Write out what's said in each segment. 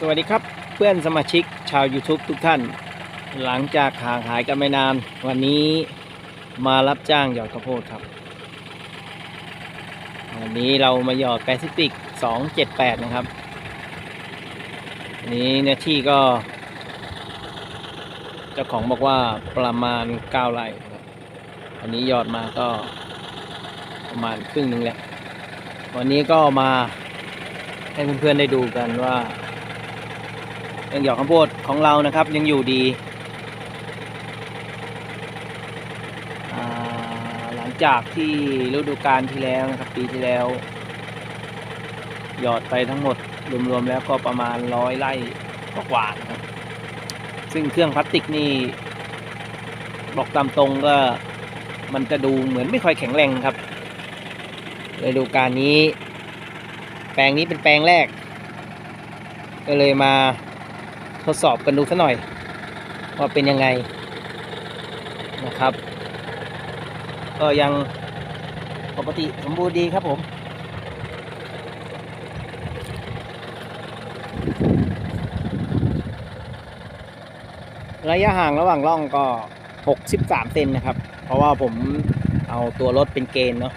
สวัสดีครับเพื่อนสมาชิกชาว YouTube ทุกท่าน หลังจากห่างหายกันไม่นาน วันนี้มารับจ้างหยอดข้าวโพดครับ วันนี้เรามาหยอดแปซิฟิก 278 นะครับวันนี้เนื้อที่ก็ เจ้าของบอกว่าประมาณ 9 ไร่ครับอันนี้หยอดมาก็ประมาณครึ่งหนึ่งแหละวันนี้ก็มาให้เพื่อนๆได้ดูกันว่า ยังหยอกข้าวโพดของเรานะครับ ยังอยู่ดี หลังจากที่ฤดูกาลที่แล้วนะครับปีที่แล้ว หยอดไปทั้งหมดรวมๆแล้วก็ประมาณร้อยไร่กว่าๆนะครับ ซึ่งเครื่องพลาสติกนี่บอกตามตรงก็มันจะดูเหมือนไม่ค่อยแข็งแรงครับฤดูกาลนี้ แปลงนี้เป็นแปลงแรก ก็เลยมา ทดสอบกันดูสัหน่อย ว่าเป็นยังไงนะครับ ก็ยังปกติสมบูรณ์ดีครับผมระยะห่างระหว่างร่องก็ 63 เซนนะครับ เพราะว่าผมเอาตัวรถเป็นเกณฑ์เนาะ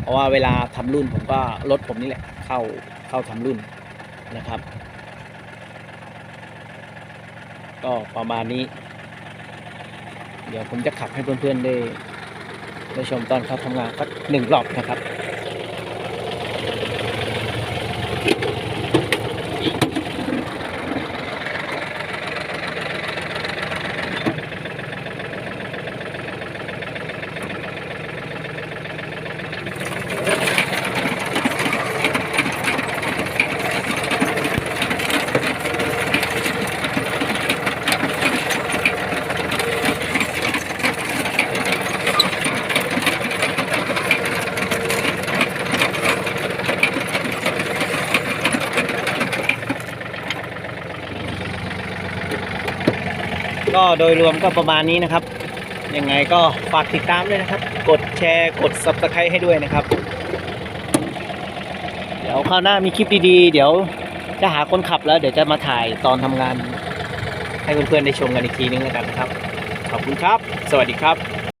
เพราะว่าเวลาทำรุ่นผมก็รถผมนี่แหละ เข้าเข้าทำรุ่นนะครับ ก็ประมาณนี้ เดี๋ยวผมจะขับให้เพื่อนๆได้ได้ชมตอนเขาทำงานสักหนึ่งรอบนะครับ ก็โดยรวมก็ประมาณนี้นะครับ ยังไงก็ฝากติดตามด้วยนะครับ กดแชร์กด subscribe ให้ด้วยนะครับ เดี๋ยวคราวหน้ามีคลิปดีๆ เดี๋ยวจะหาคนขับแล้ว เดี๋ยวจะมาถ่ายตอนทำงาน ให้เพื่อนๆได้ชมกันอีกทีนึงแล้วกันนะครับ ขอบคุณครับ สวัสดีครับ